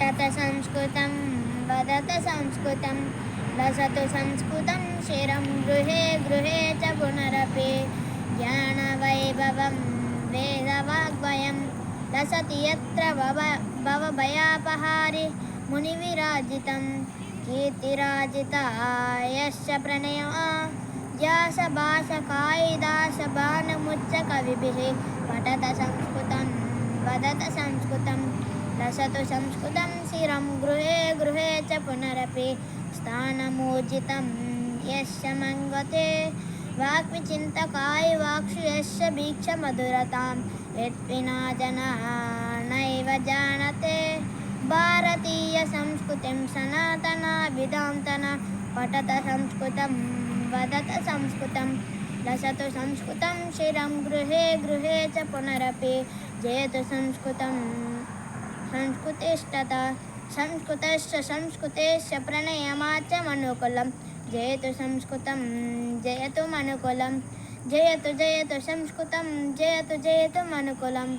పఠత సంస్కృతం వదత సంస్కృతం లసతు సంస్కృతం శిరం గృహే గృహే చ పునరపి. జ్ఞానవైభవం వేదవాగ్వయం లసతి యత్ర భవ భవభయాపహారి మునివిరాజితం. కీర్తిరాజితా యశ్చ ప్రణయమా వ్యాస భాష కాళిదాస బాణముచ్చ కవిభిः. పఠత రసతు సంస్కృతం శిరం గృహే గృహే చ పునరపి స్థానమూర్జితం యశ మంగతే వాక్విచింతకాయ వాక్షు యస్య భీక్షమధురతాం యత్వినా జనः నైవ జానతే భారతీయ సంస్కృతిం సనాతన విదాంతన పఠత సంస్కృతం వదత సంస్కృతం లసతు సంస్కృతం శిరం గృహే గృహే చ పునరపి జయతు సంస్కృతం సంస్కృతిష్టత సంస్కృతశ్చ సంస్కృతేశ్చ ప్రణయమాచమనుకులం జయతు సంస్కృతం జయతు మనుకులం జయతు జయతు సంస్కృతం జయతు జయతు మనుకులం